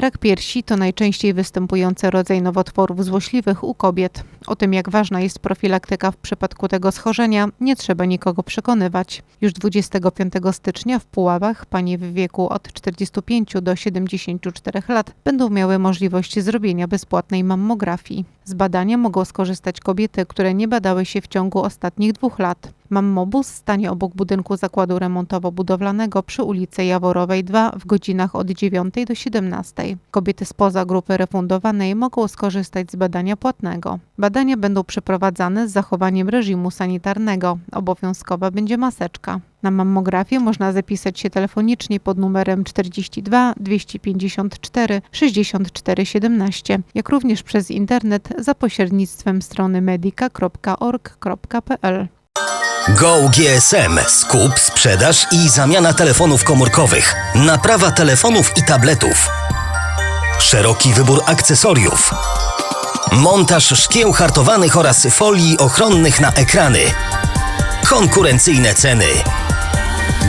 Rak piersi to najczęściej występujący rodzaj nowotworów złośliwych u kobiet. O tym, jak ważna jest profilaktyka w przypadku tego schorzenia, nie trzeba nikogo przekonywać. Już 25 stycznia w Puławach panie w wieku od 45 do 74 lat będą miały możliwość zrobienia bezpłatnej mammografii. Z badania mogą skorzystać kobiety, które nie badały się w ciągu ostatnich dwóch lat. Mammobus stanie obok budynku zakładu remontowo-budowlanego przy ulicy Jaworowej 2 w godzinach od 9 do 17. Kobiety spoza grupy refundowanej mogą skorzystać z badania płatnego. Badania będą przeprowadzane z zachowaniem reżimu sanitarnego. Obowiązkowa będzie maseczka. Na mammografię można zapisać się telefonicznie pod numerem 42 254 64 17, jak również przez internet za pośrednictwem strony medica.org.pl. Go GSM. Skup, sprzedaż i zamiana telefonów komórkowych. Naprawa telefonów i tabletów. Szeroki wybór akcesoriów. Montaż szkieł hartowanych oraz folii ochronnych na ekrany. Konkurencyjne ceny.